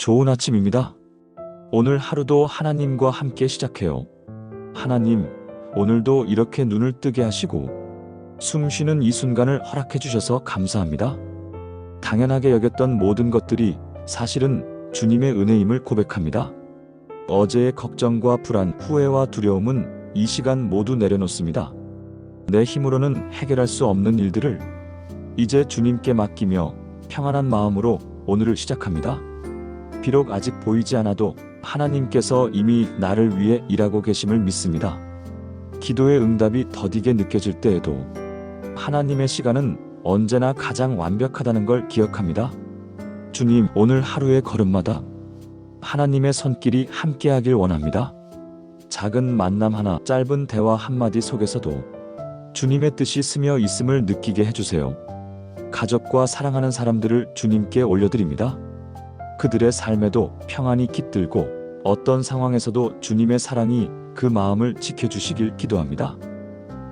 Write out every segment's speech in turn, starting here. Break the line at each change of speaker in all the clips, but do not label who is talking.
좋은 아침입니다. 오늘 하루도 하나님과 함께 시작해요. 하나님, 오늘도 이렇게 눈을 뜨게 하시고 숨 쉬는 이 순간을 허락해 주셔서 감사합니다. 당연하게 여겼던 모든 것들이 사실은 주님의 은혜임을 고백합니다. 어제의 걱정과 불안, 후회와 두려움은 이 시간 모두 내려놓습니다. 내 힘으로는 해결할 수 없는 일들을 이제 주님께 맡기며 평안한 마음으로 오늘을 시작합니다. 비록 아직 보이지 않아도 하나님께서 이미 나를 위해 일하고 계심을 믿습니다. 기도의 응답이 더디게 느껴질 때에도 하나님의 시간은 언제나 가장 완벽하다는 걸 기억합니다. 주님, 오늘 하루의 걸음마다 하나님의 손길이 함께하길 원합니다. 작은 만남 하나, 짧은 대화 한마디 속에서도 주님의 뜻이 스며 있음을 느끼게 해주세요. 가족과 사랑하는 사람들을 주님께 올려드립니다. 그들의 삶에도 평안이 깃들고 어떤 상황에서도 주님의 사랑이 그 마음을 지켜주시길 기도합니다.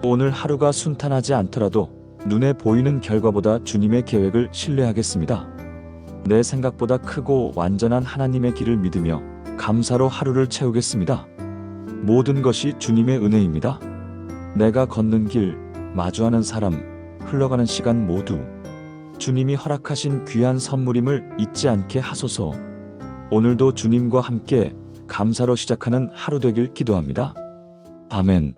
오늘 하루가 순탄하지 않더라도 눈에 보이는 결과보다 주님의 계획을 신뢰하겠습니다. 내 생각보다 크고 완전한 하나님의 길을 믿으며 감사로 하루를 채우겠습니다. 모든 것이 주님의 은혜입니다. 내가 걷는 길, 마주하는 사람, 흘러가는 시간 모두 주님이 허락하신 귀한 선물임을 잊지 않게 하소서. 오늘도 주님과 함께 감사로 시작하는 하루 되길 기도합니다. 아멘.